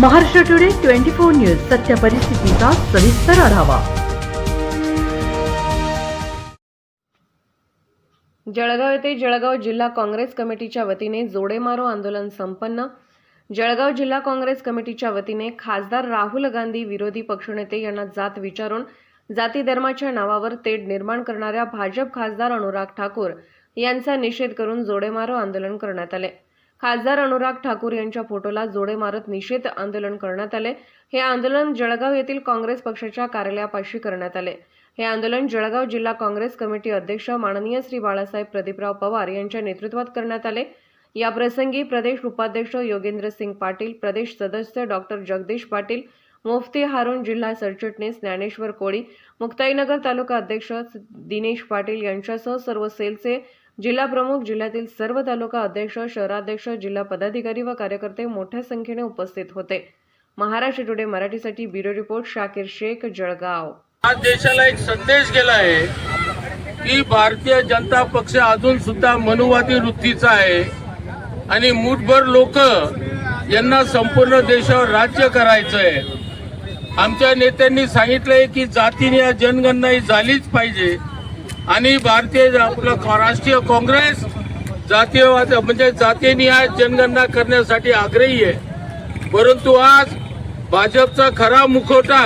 Maharashtra today twenty four news सत्य परिस्थितीचा सविस्तर आढावा. जळगाव येथे जळगाव जिल्हा काँग्रेस कमिटीच्या वतीने जोडेमारो आंदोलन संपन्न. जळगाव जिल्हा काँग्रेस कमिटीच्या वतीने खासदार राहुल गांधी विरोधी पक्षनेते यांना जात विचारून जाती धर्माच्या नावावर तेढ निर्माण करणाऱ्या भाजप खासदार अनुराग ठाकूर यांचा निषेध करून जोडेमारो आंदोलन करण्यात आले. खासदार अनुराग ठाकूर यांच्या फोटोला जोडे मारत निषेध आंदोलन करण्यात आले. हे आंदोलन जळगाव येथील काँग्रेस पक्षाच्या कार्यालयापाशी करण्यात आले. हे आंदोलन जळगाव जिल्हा काँग्रेस कमिटी अध्यक्ष माननीय श्री बाळासाहेब प्रदीपराव पवार यांच्या नेतृत्वात करण्यात आले. या प्रसंगी प्रदेश उपाध्यक्ष योगेंद्र सिंग पाटील प्रदेश सदस्य डॉक्टर जगदीश पाटील मुफ्ती हारून जिल्हा सरचिटणीस ज्ञानेश्वर कोळी मुक्ताईनगर तालुका अध्यक्ष दिनेश पाटील यांच्यासह सर्व सेलचे जिल्हा प्रमुख जिल्ह्यातील सर्व तालुका अध्यक्ष शहराध्यक्ष जिल्हा पदाधिकारी व कार्यकर्ते मोठ्या संख्येने उपस्थित होते. महाराष्ट्र टुडे मराठीसाठी ब्युरो रिपोर्ट शाकिर शेख जळगाव. आज देशाला एक संदेश गेला आहे की भारतीय जनता पक्ष अजून सुद्धा मनुवादी वृत्तीचा आहे आणि मुठभर लोक यांना संपूर्ण देशावर राज्य करायचं आहे. आमच्या नेत्यांनी सांगितलंय की जातीने या जनगणना ही झालीच पाहिजे. आणि भारतीय आपलं राष्ट्रीय काँग्रेस जातीयवाद म्हणजे जातीनिहाय जनगणना करण्यासाठी आग्रही आहे. परंतु आज भाजपचा खरा मुखवटा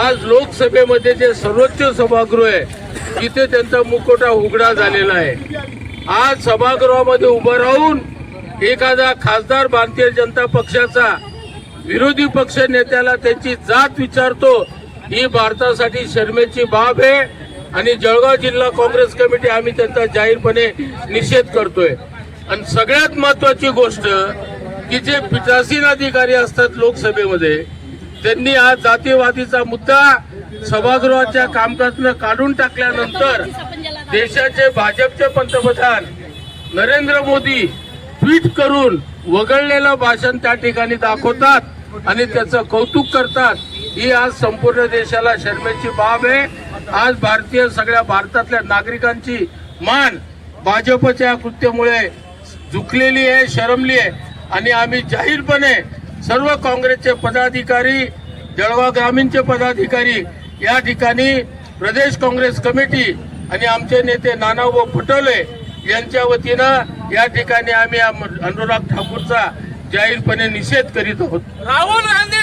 आज लोकसभेमध्ये जे सर्वोच्च सभागृह आहे तिथे त्यांचा मुखवटा उघडा झालेला आहे. आज सभागृहामध्ये उभं राहून एखादा खासदार भारतीय जनता पक्षाचा विरोधी पक्ष नेत्याला त्यांची जात विचारतो ही भारतासाठी शर्मेची बाब आहे. आणि जळगाव जिल्हा काँग्रेस कमिटी आम्ही त्यांचा जाहीरपणे निषेध करतोय. आणि सगळ्यात महत्वाची गोष्ट की जे पीठासीन अधिकारी असतात लोकसभेमध्ये त्यांनी आज जातीयवादीचा मुद्दा सभागृहाच्या कामकाजनं काढून टाकल्यानंतर देशाचे भाजपचे पंतप्रधान नरेंद्र मोदी ट्विट करून वगळलेलं भाषण त्या ठिकाणी दाखवतात आणि त्याचं कौतुक करतात. ही आज संपूर्ण देशाला शर्मेची बाब आहे. आज भारतीय सगळ्या भारतातल्या नागरिकांची मान भाजपच्या या कृत्यामुळे झुकलेली आहे शरमली आहे. आणि आम्ही जाहीरपणे सर्व काँग्रेसचे पदाधिकारी जळगाव ग्रामीणचे पदाधिकारी या ठिकाणी प्रदेश काँग्रेस कमिटी आणि आमचे नेते नानाभाऊ पटोले यांच्या वतीनं या ठिकाणी आम्ही अनुराग ठाकूरचा जाहीरपणे निषेध करीत आहोत. राहुल गांधी